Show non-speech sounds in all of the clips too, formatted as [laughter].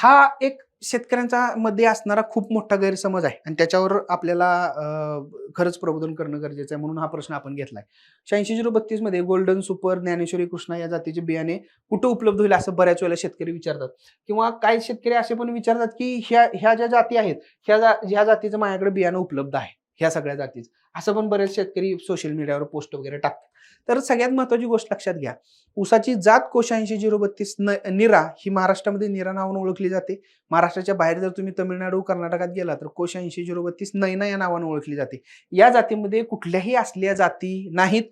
हा एक शेतकऱ्यांचा मध्ये असणारा खूप मोठा गैरसमज आहे. आणि त्याच्यावर आपल्याला खरंच प्रबोधन करणं गरजेचं आहे म्हणून हा प्रश्न आपण घेतलाय. शहाऐंशी झिरो बत्तीसमध्ये गोल्डन सुपर ज्ञानेश्वरी कृष्णा या जातीचे बियाणे कुठं उपलब्ध होईल असं बऱ्याच वेळेला शेतकरी विचारतात. किंवा काही शेतकरी असे पण विचारतात की ह्या ह्या ज्या जाती आहेत ह्या जा ह्या जातीचं माझ्याकडे बियाणं उपलब्ध आहे. ह्या सगळ्या जातीच. असं पण बरेच शेतकरी सोशल मीडियावर पोस्ट वगैरे टाकतात. तर सगळ्यात महत्वाची गोष्ट लक्षात घ्या. उसाची जात कोशऐंशी झिरो बत्तीस न निरा ही महाराष्ट्रामध्ये निरा नावानं ओळखली जाते. महाराष्ट्राच्या बाहेर जर तुम्ही तमिळनाडू कर्नाटकात गेला तर कोशऐंशी झिरो बत्तीस नैना या नावानं ओळखली जाते. या जातीमध्ये कुठल्याही असल्या जाती नाहीत.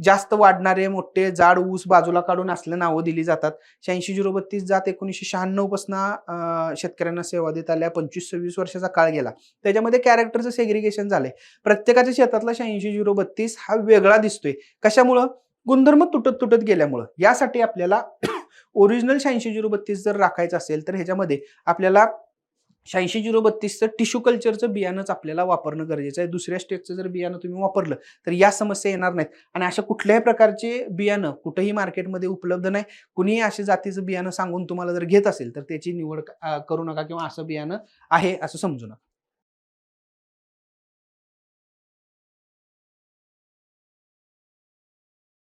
जास्त वाढणारे मोठे जाड ऊस बाजूला काढून असले नावं दिली जातात. शहाऐंशी झिरो बत्तीस जात एकोणीसशे शहाण्णवपासून शेतकऱ्यांना सेवा देत आल्या. पंचवीस सव्वीस वर्षाचा काळ गेला. त्याच्यामध्ये कॅरेक्टरचं सेग्रिगेशन झालंय. प्रत्येकाच्या शेतातला शहाऐंशी झिरो बत्तीस हा वेगळा दिसतोय. कशामुळं? गुणधर्म तुटत तुटत गेल्यामुळं. यासाठी आपल्याला [coughs] ओरिजिनल शहाऐंशी झिरो बत्तीस जर राखायचं असेल तर ह्याच्यामध्ये आपल्याला शहाऐंशी झिरो बत्तीसचं टिश्यू कल्चरचं बियाणंच आपल्याला वापरणं गरजेचं आहे. दुसऱ्या स्टेजचं जर बियाणं तुम्ही वापरलं तर या समस्या येणार नाहीत. आणि अशा कुठल्याही प्रकारचे बियाणं कुठंही मार्केटमध्ये उपलब्ध नाही. कुणीही अशा जातीचं बियाणं सांगून तुम्हाला जर घेत असेल तर त्याची निवड करू नका किंवा असं बियाणं आहे असं समजू नका.